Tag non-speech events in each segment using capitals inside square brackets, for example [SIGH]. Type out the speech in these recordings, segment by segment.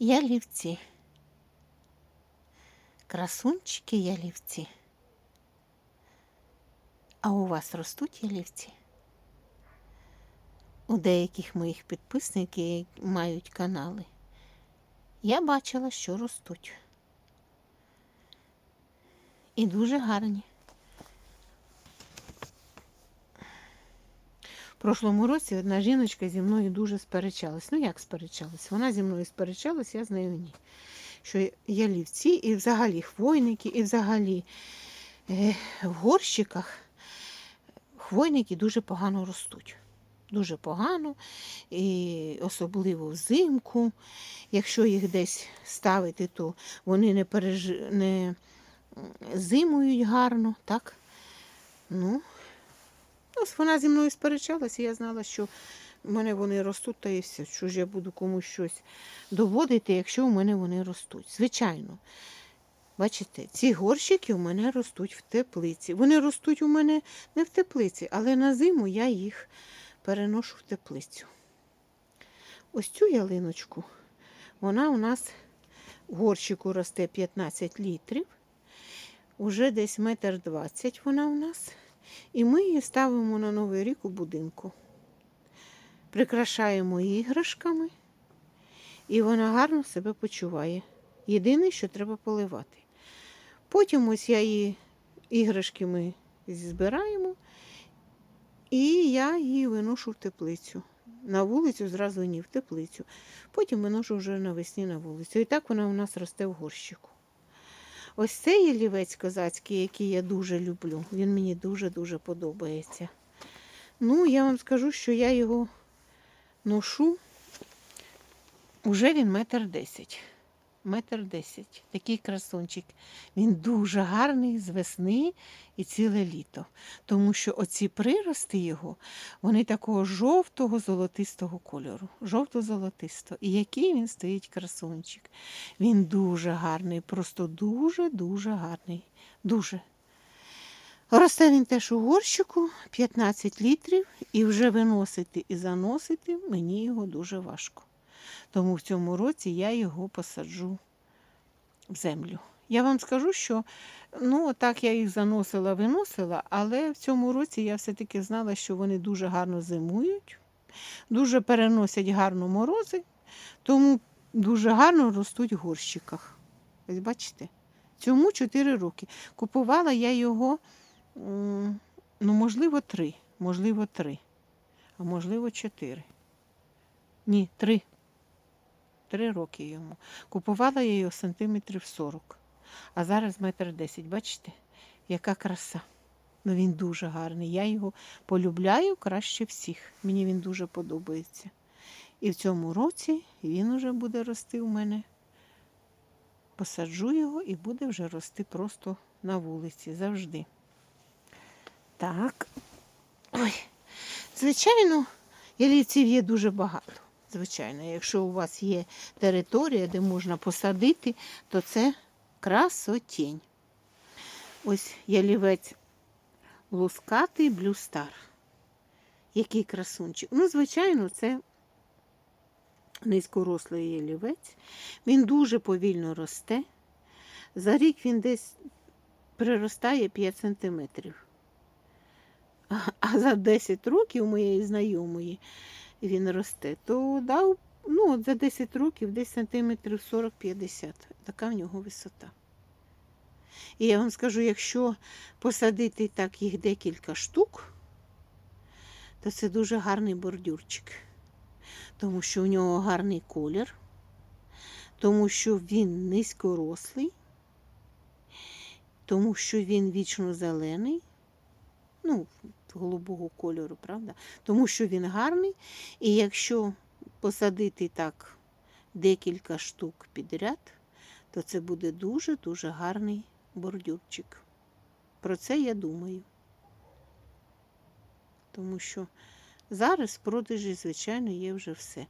Ялівці. Красунчики ялівці. А у вас ростуть ялівці? У деяких моїх підписників мають канали. Я бачила, що ростуть. І дуже гарні. В прошлому році одна жіночка зі мною дуже сперечалась. Ну як сперечалась? Вона зі мною сперечалась, я з нею ні. Що ялівці і взагалі хвойники, і взагалі е, в горщиках хвойники дуже погано ростуть. Дуже погано, і особливо взимку. Якщо їх десь ставити, то вони не, переж... не зимують гарно, так? Ну, вона зі мною сперечалася, і я знала, що в мене вони ростуть, та і все. Що ж я буду комусь щось доводити, якщо в мене вони ростуть. Звичайно. Бачите, ці горщики у мене ростуть в теплиці. Вони ростуть у мене не в теплиці, але на зиму я їх переношу в теплицю. Ось цю ялиночку, вона у нас в горщику росте 15 літрів. Уже десь метр двадцять вона у нас. І ми її ставимо на Новий рік у будинку. Прикрашаємо іграшками, і вона гарно себе почуває. Єдине, що треба поливати. Потім ось я її іграшки ми збираємо, і я її виношу в теплицю. На вулицю зразу ні, в теплицю. Потім виношу вже навесні на вулицю. І так вона у нас росте в горщику. Ось цей ялівець козацький, який я дуже люблю, він мені дуже-дуже подобається. Ну, я вам скажу, що я його ношу, уже він метр десять. Метр десять. Такий красунчик. Він дуже гарний з весни і ціле літо. Тому що оці прирости його, вони такого жовтого золотистого кольору. Жовто-золотисто. І який він стоїть красунчик. Він дуже гарний, просто дуже-дуже гарний. Дуже. Росте він теж у горщику 15 літрів, і вже виносити і заносити мені його дуже важко. Тому в цьому році я його посаджу в землю. Я вам скажу, що ну, так я їх заносила, виносила, але в цьому році я все-таки знала, що вони дуже гарно зимують, дуже переносять гарно морози, тому дуже гарно ростуть в горщиках. Ось бачите? Цьому 4 роки. Купувала я його, ну, можливо, 3, можливо, 3, а можливо, 4. Ні, 3. Три роки йому. Купувала я його сантиметрів 40, а зараз метр 10. Бачите, яка краса. Ну він дуже гарний. Я його полюбляю краще всіх. Мені він дуже подобається. І в цьому році він уже буде рости у мене. Посаджу його і буде вже рости просто на вулиці завжди. Так. Ой, звичайно, ялівців є дуже багато. Звичайно, якщо у вас є територія, де можна посадити, то це красотінь. Ось ялівець лускатий блюстар. Який красунчик. Ну, звичайно, це низькорослий ялівець. Він дуже повільно росте. За рік він десь приростає 5 сантиметрів. А за 10 років моєї знайомої він росте, то дав ну, за 10 років десь сантиметрів 40-50. Така в нього висота. І я вам скажу, якщо посадити так їх декілька штук, то це дуже гарний бордюрчик. Тому що в нього гарний колір, тому що він низькорослий, тому що він вічно зелений. Ну, голубого кольору, правда? Тому що він гарний, і якщо посадити так декілька штук підряд, то це буде дуже-дуже гарний бордюрчик. Про це я думаю. Тому що зараз в продажі, звичайно, є вже все.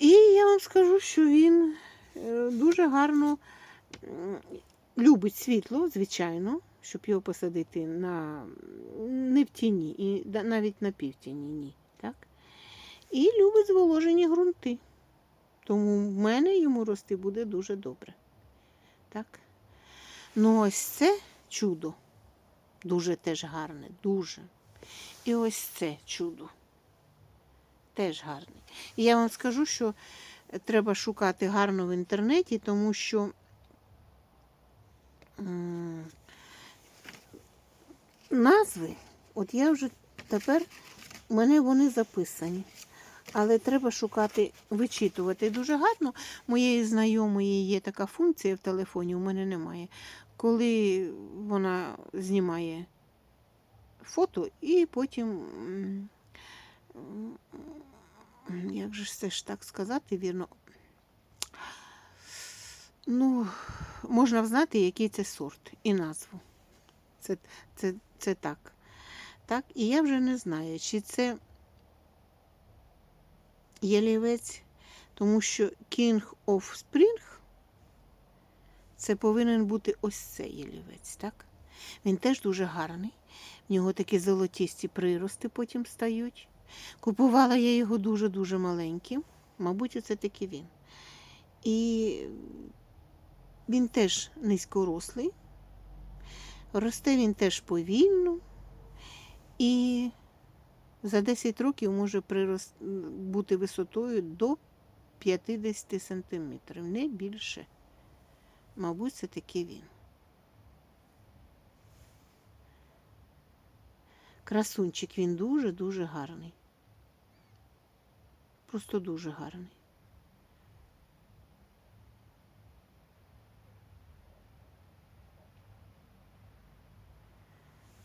І я вам скажу, що він е, дуже гарно любить світло, звичайно щоб його посадити на не в тіні, і навіть на півтіні, ні. Так? І любить зволожені ґрунти. Тому в мене йому рости буде дуже добре. Так? Ну, ось це чудо. Дуже теж гарне, дуже. І ось це чудо. Теж гарне. І я вам скажу, що треба шукати гарно в інтернеті, тому що назви, от я вже тепер, у мене вони записані. Але треба шукати, вичитувати дуже гарно. Моєї знайомої є така функція в телефоні, у мене немає. Коли вона знімає фото і потім, як же це ж так сказати, вірно, ну, можна взнати, який це сорт і назву. Це, це, це так. так. І я вже не знаю, чи це ялівець, тому що King of Spring це повинен бути ось цей ялівець, так? Він теж дуже гарний. В нього такі золотісті прирости потім стають. Купувала я його дуже-дуже маленьким. Мабуть, це таки він. І він теж низькорослий. Росте він теж повільно. І за 10 років може прирост... бути висотою до 50 сантиметрів, не більше. Мабуть, це таки він. Красунчик він дуже-дуже гарний. Просто дуже гарний.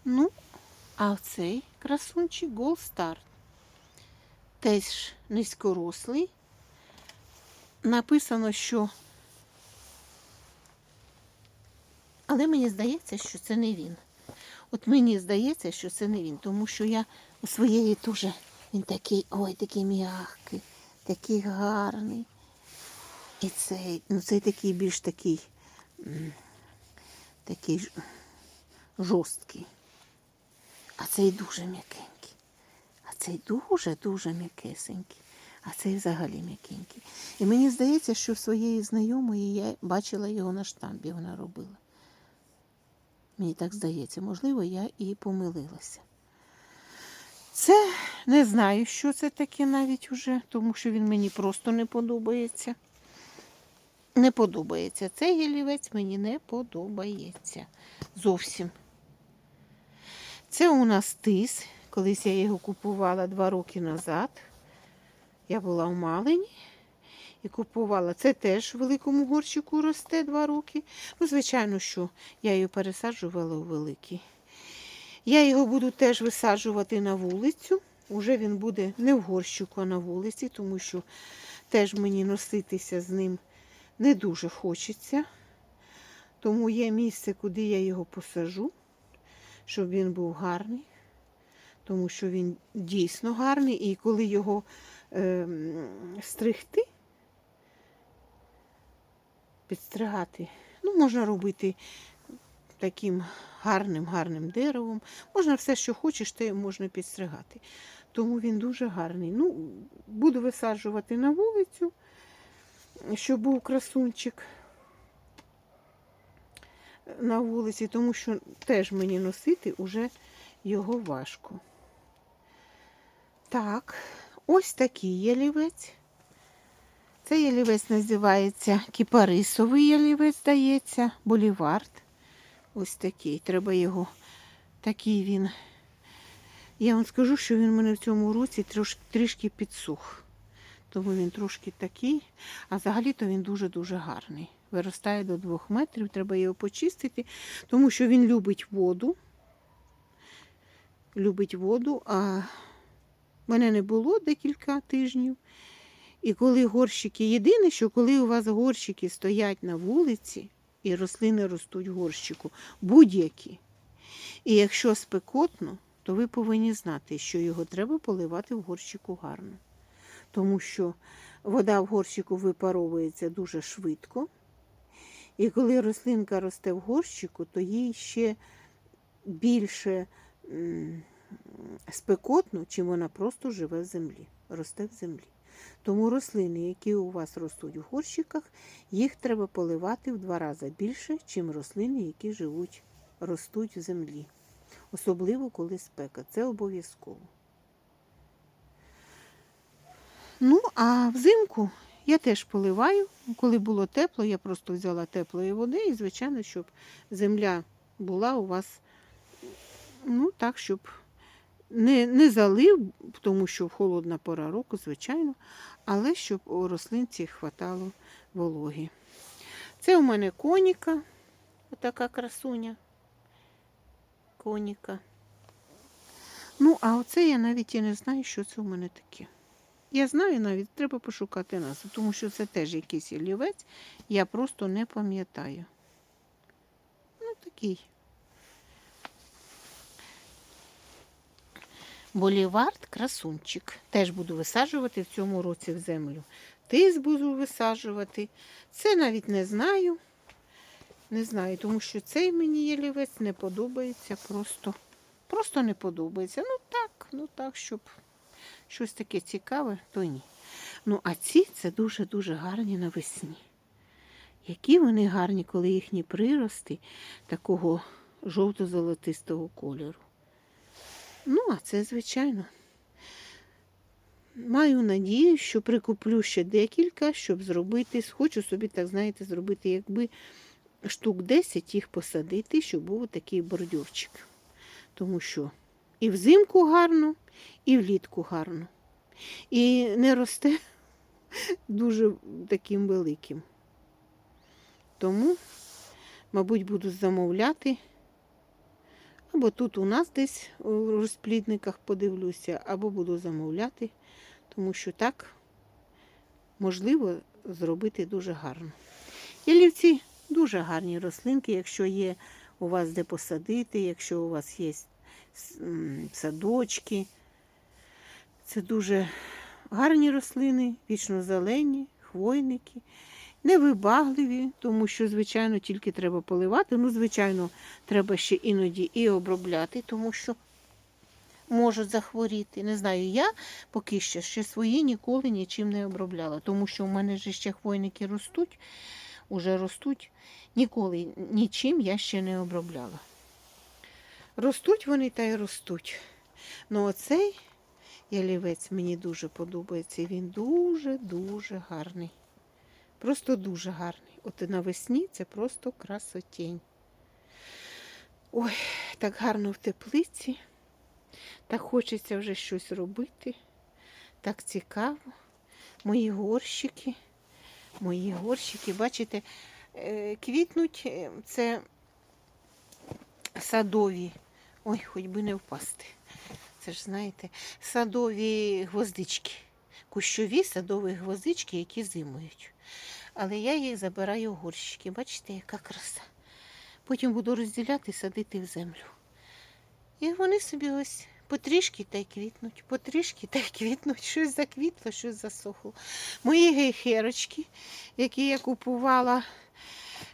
Ну, а цей красунчик Gold. Теж низькорослий. Написано, що. Але мені здається, що це не він. От мені здається, що це не він, тому що я у своєї теж він такий, ой, такий м'який, такий гарний. І цей, ну цей такий більш такий, такий жорсткий. А цей дуже м'якенький. А цей дуже-дуже м'якесенький. А цей взагалі м'якенький. І мені здається, що своєї знайомої я бачила його на штампі, вона робила. Мені так здається, можливо, я і помилилася. Це не знаю, що це таке навіть уже, тому що він мені просто не подобається. Не подобається. Цей гілівець мені не подобається. Зовсім. Це у нас тис. Колись я його купувала два роки назад. Я була в Малині і купувала. Це теж в великому горщику росте два роки. Ну, звичайно, що я її пересаджувала у великий. Я його буду теж висаджувати на вулицю. Уже він буде не в горщику, а на вулиці, тому що теж мені носитися з ним не дуже хочеться. Тому є місце, куди я його посажу, щоб він був гарний. Тому що він дійсно гарний, і коли його е, стригти, підстригати, ну, можна робити таким гарним, гарним деревом. Можна все, що хочеш, те можна підстригати. Тому він дуже гарний. Ну, буду висаджувати на вулицю, щоб був красунчик на вулиці, тому що теж мені носити уже його важко. Так, ось такий ялівець. Цей ялівець називається кіпарисовий ялівець, здається, болівард. Ось такий. Треба його. Такий він. Я вам скажу, що він у мене в цьому році трошки, трішки підсух. Тому він трошки такий, а взагалі-то він дуже-дуже гарний. Виростає до двох метрів, треба його почистити, тому що він любить воду. Любить воду, а мене не було декілька тижнів. І коли горщики, єдине, що коли у вас горщики стоять на вулиці, і рослини ростуть в горщику, будь-які. І якщо спекотно, то ви повинні знати, що його треба поливати в горщику гарно. Тому що вода в горщику випаровується дуже швидко. І коли рослинка росте в горщику, то їй ще більше спекотно, чим вона просто живе в землі, росте в землі. Тому рослини, які у вас ростуть в горщиках, їх треба поливати в два рази більше, ніж рослини, які живуть, ростуть в землі. Особливо, коли спека. Це обов'язково. Ну, а взимку я теж поливаю. Коли було тепло, я просто взяла теплої води і, звичайно, щоб земля була у вас, ну так, щоб не, не залив, тому що холодна пора року, звичайно, але щоб у рослинці хватало вологи. Це у мене коніка, отака красуня. Коніка. Ну, а оце я навіть і не знаю, що це у мене таке. Я знаю навіть, треба пошукати назву, тому що це теж якийсь олівець, я просто не пам'ятаю. Ну, такий. Болівард красунчик. Теж буду висаджувати в цьому році в землю. Тис буду висаджувати. Це навіть не знаю. Не знаю, тому що цей мені ялівець не подобається. Просто, просто не подобається. Ну так, ну так, щоб щось таке цікаве, то ні. Ну, а ці це дуже-дуже гарні навесні. Які вони гарні, коли їхні прирости такого жовто-золотистого кольору. Ну, а це, звичайно. Маю надію, що прикуплю ще декілька, щоб зробити, хочу собі, так знаєте, зробити, якби штук 10 їх посадити, щоб був такий бордюрчик. Тому що і взимку гарно, і влітку гарно. І не росте [LAUGHS] дуже таким великим. Тому, мабуть, буду замовляти. Або тут у нас десь у розплідниках подивлюся, або буду замовляти, тому що так можливо зробити дуже гарно. Ялівці дуже гарні рослинки, якщо є у вас де посадити, якщо у вас є садочки. Це дуже гарні рослини, вічно зелені, хвойники, невибагливі, тому що, звичайно, тільки треба поливати. Ну, звичайно, треба ще іноді і обробляти, тому що можуть захворіти. Не знаю, я поки що ще свої ніколи нічим не обробляла, тому що у мене ж ще хвойники ростуть, уже ростуть. Ніколи нічим я ще не обробляла. Ростуть вони та й ростуть. Ну оцей ялівець мені дуже подобається. Він дуже-дуже гарний. Просто дуже гарний. От навесні це просто красотень. Ой, так гарно в теплиці. Так хочеться вже щось робити. Так цікаво. Мої горщики. Мої горщики, бачите, е, квітнуть е, це садові. Ой, хоч би не впасти. Це ж, знаєте, садові гвоздички. Кущові садові гвоздички, які зимують. Але я їх забираю в горщики. Бачите, яка краса. Потім буду розділяти і садити в землю. І вони собі ось потрішки та й квітнуть, потрішки та й квітнуть. Щось заквітло, щось засохло. Мої гейхерочки, які я купувала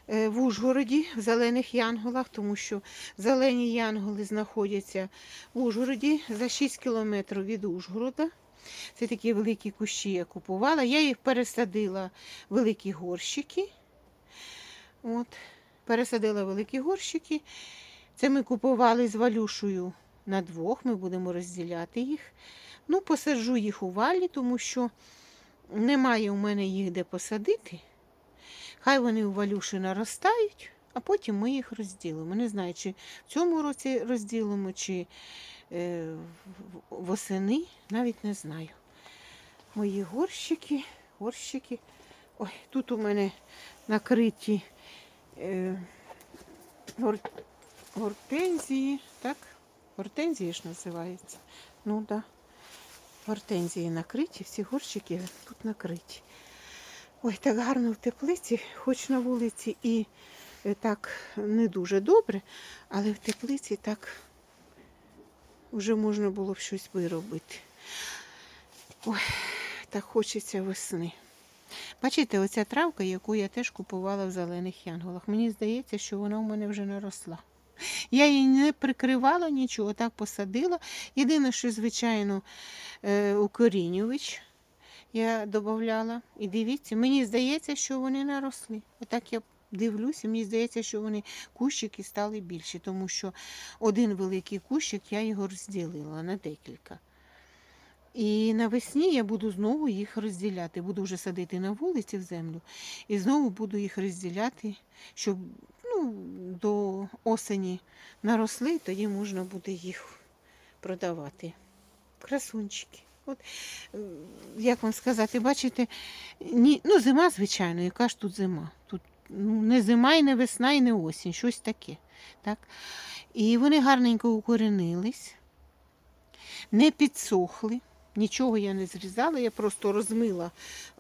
в Ужгороді, в зелених янголах, тому що зелені янголи знаходяться в Ужгороді за 6 кілометрів від Ужгорода. Це такі великі кущі я купувала. Я їх пересадила в великі горщики. От, пересадила великі горщики. Це ми купували з валюшою на двох, ми будемо розділяти їх. Ну, посаджу їх у валі, тому що немає у мене їх де посадити. Хай вони у валюші наростають, а потім ми їх розділимо. Не знаю, чи в цьому році розділимо, чи е, восени, навіть не знаю. Мої горщики, горщики. Ой, тут у мене накриті е, гор, гортензії, так? Гортензії ж називаються. Ну. Да. Гортензії накриті, всі горщики тут накриті. Ой, так гарно в теплиці, хоч на вулиці і е, так не дуже добре, але в теплиці так вже можна було б щось виробити. Ой, так хочеться весни. Бачите, оця травка, яку я теж купувала в зелених янголах. Мені здається, що вона у мене вже наросла. Я її не прикривала нічого, так посадила. Єдине, що, звичайно, е, укорінювач. Я додавала. І дивіться, мені здається, що вони наросли. Отак я дивлюся, мені здається, що вони кущики стали більші, тому що один великий кущик я його розділила на декілька. І навесні я буду знову їх розділяти. Буду вже садити на вулиці в землю і знову буду їх розділяти, щоб ну, до осені наросли, тоді можна буде їх продавати. Красунчики. От, е, як вам сказати, бачите, ні, ну зима, звичайно, яка ж тут зима? Тут ну, не зима, і не весна, і не осінь, щось таке. Так? І вони гарненько укоренились, не підсохли. Нічого я не зрізала, я просто розмила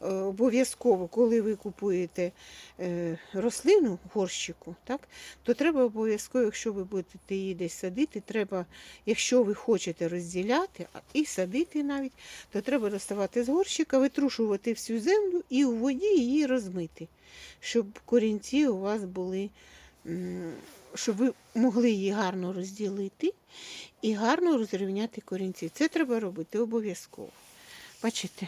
е, обов'язково, коли ви купуєте е, рослину горщику, так, то треба обов'язково, якщо ви будете її десь садити, треба, якщо ви хочете розділяти і садити навіть, то треба доставати з горщика, витрушувати всю землю і у воді її розмити, щоб корінці у вас були, щоб ви могли її гарно розділити і гарно розрівняти корінці. Це треба робити обов'язково. Bачите?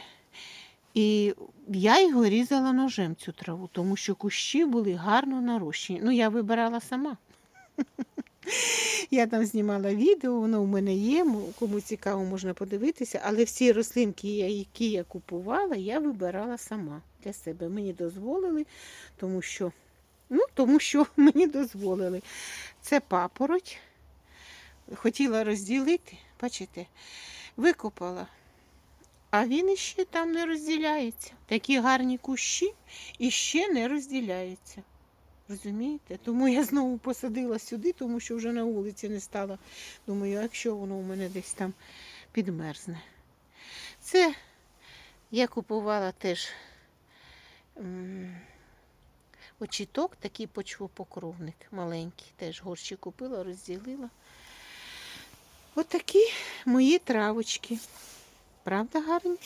І я його різала ножем цю траву, тому що кущі були гарно нарощені. Ну, я вибирала сама. Я там знімала відео, воно у мене є, кому цікаво, можна подивитися. Але всі рослинки, які я купувала, я вибирала сама для себе. Мені дозволили, тому що, ну, тому що [LAUGHS] мені дозволили. Це папороть. Хотіла розділити, бачите, викопала. А він іще там не розділяється. Такі гарні кущі іще не розділяються. Розумієте? Тому я знову посадила сюди, тому що вже на вулиці не стала. Думаю, якщо воно у мене десь там підмерзне. Це я купувала теж очіток, такий почвопокровник маленький. Теж горщик купила, розділила. Отакі мої травочки. Правда гарні?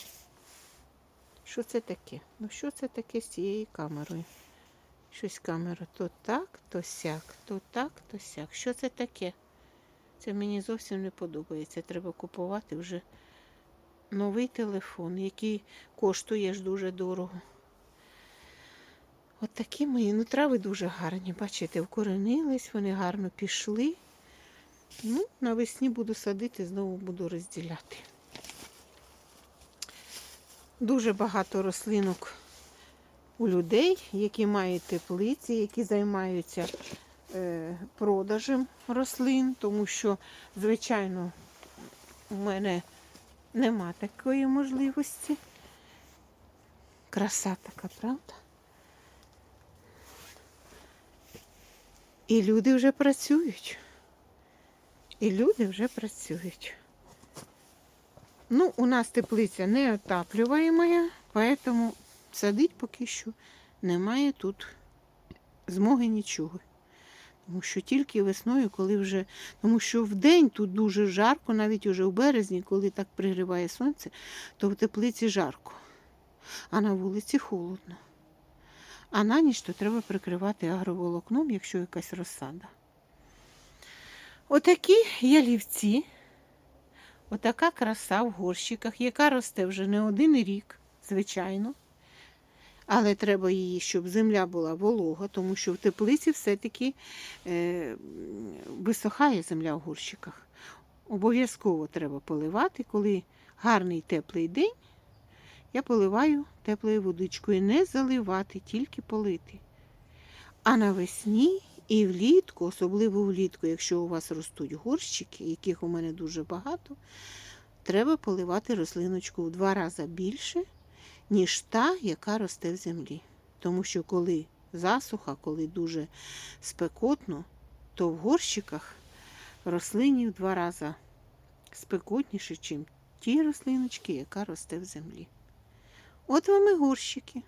Що це таке? Ну що це таке з цією камерою? Щось камера то так, то сяк, то так, то сяк. Що це таке? Це мені зовсім не подобається. Треба купувати вже новий телефон, який коштує ж дуже дорого. От такі мої, ну трави дуже гарні. Бачите, вкоренились, вони гарно пішли. Ну, навесні буду садити, знову буду розділяти. Дуже багато рослинок у людей, які мають теплиці, які займаються е, продажем рослин, тому що, звичайно, у мене нема такої можливості. Краса така, правда? І люди вже працюють. І люди вже працюють. Ну, у нас теплиця не отаплюваєма, поэтому садить поки що немає тут змоги нічого. Тому що тільки весною, коли вже. Тому що в день тут дуже жарко, навіть уже в березні, коли так пригріває сонце, то в теплиці жарко, а на вулиці холодно. А на ніч то треба прикривати агроволокном, якщо якась розсада. Отакі ялівці, отака краса в горщиках, яка росте вже не один рік, звичайно. Але треба її, щоб земля була волога, тому що в теплиці все-таки е, висохає земля в горщиках. Обов'язково треба поливати, коли гарний теплий день, я поливаю теплою водичкою. Не заливати, тільки полити. А навесні і влітку, особливо влітку, якщо у вас ростуть горщики, яких у мене дуже багато, треба поливати рослиночку в два рази більше, ніж та, яка росте в землі. Тому що коли засуха, коли дуже спекотно, то в горщиках рослині в два рази спекотніше, ніж ті рослиночки, яка росте в землі. От вам і горщики.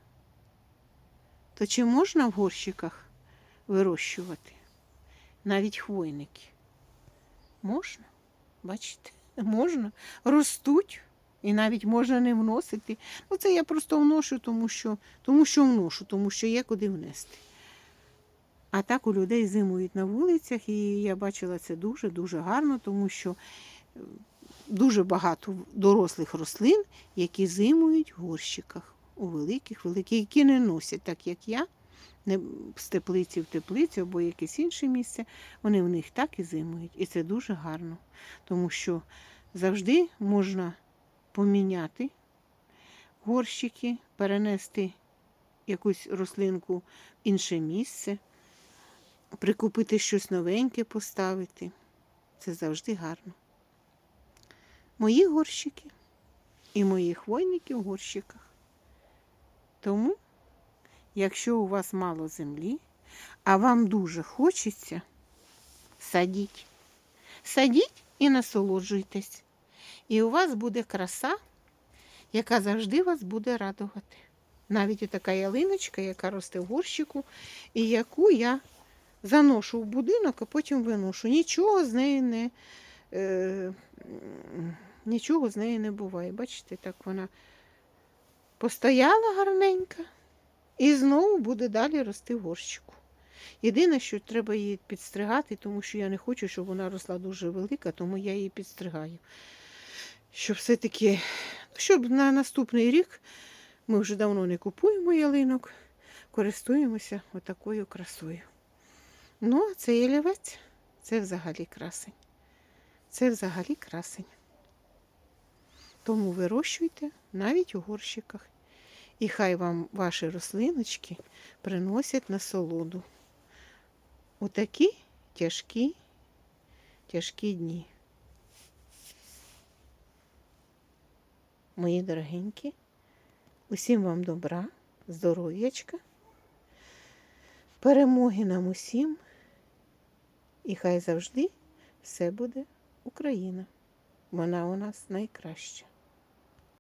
То чи можна в горщиках вирощувати? Навіть хвойники. Можна? Бачите? Можна. Ростуть. І навіть можна не вносити. Ну, це я просто вношу, тому що, тому що вношу, тому що є куди внести. А так у людей зимують на вулицях, і я бачила це дуже-дуже гарно, тому що дуже багато дорослих рослин, які зимують в горщиках у великих, великих, які не носять, так як я, не з теплиці в теплицю або якесь інше місце, вони в них так і зимують. І це дуже гарно, тому що завжди можна поміняти горщики, перенести якусь рослинку в інше місце, прикупити щось новеньке, поставити. Це завжди гарно. Мої горщики і мої хвойники в горщиках. Тому, якщо у вас мало землі, а вам дуже хочеться, садіть. Садіть і насолоджуйтесь. І у вас буде краса, яка завжди вас буде радувати. Навіть така ялиночка, яка росте в горщику, і яку я заношу в будинок, а потім виношу. Нічого з неї не, е, нічого з неї не буває. Бачите, так вона постояла гарненька і знову буде далі рости в горщику. Єдине, що треба її підстригати, тому що я не хочу, щоб вона росла дуже велика, тому я її підстригаю. Щоб все-таки, щоб на наступний рік ми вже давно не купуємо ялинок, користуємося отакою красою. Ну, а цей ялівець це взагалі красень. Це взагалі красень. Тому вирощуйте навіть у горщиках. І хай вам ваші рослиночки приносять насолоду. У такі тяжкі, тяжкі дні. Мої дорогенькі, усім вам добра, здоров'ячка, перемоги нам усім. І хай завжди все буде Україна. Вона у нас найкраща.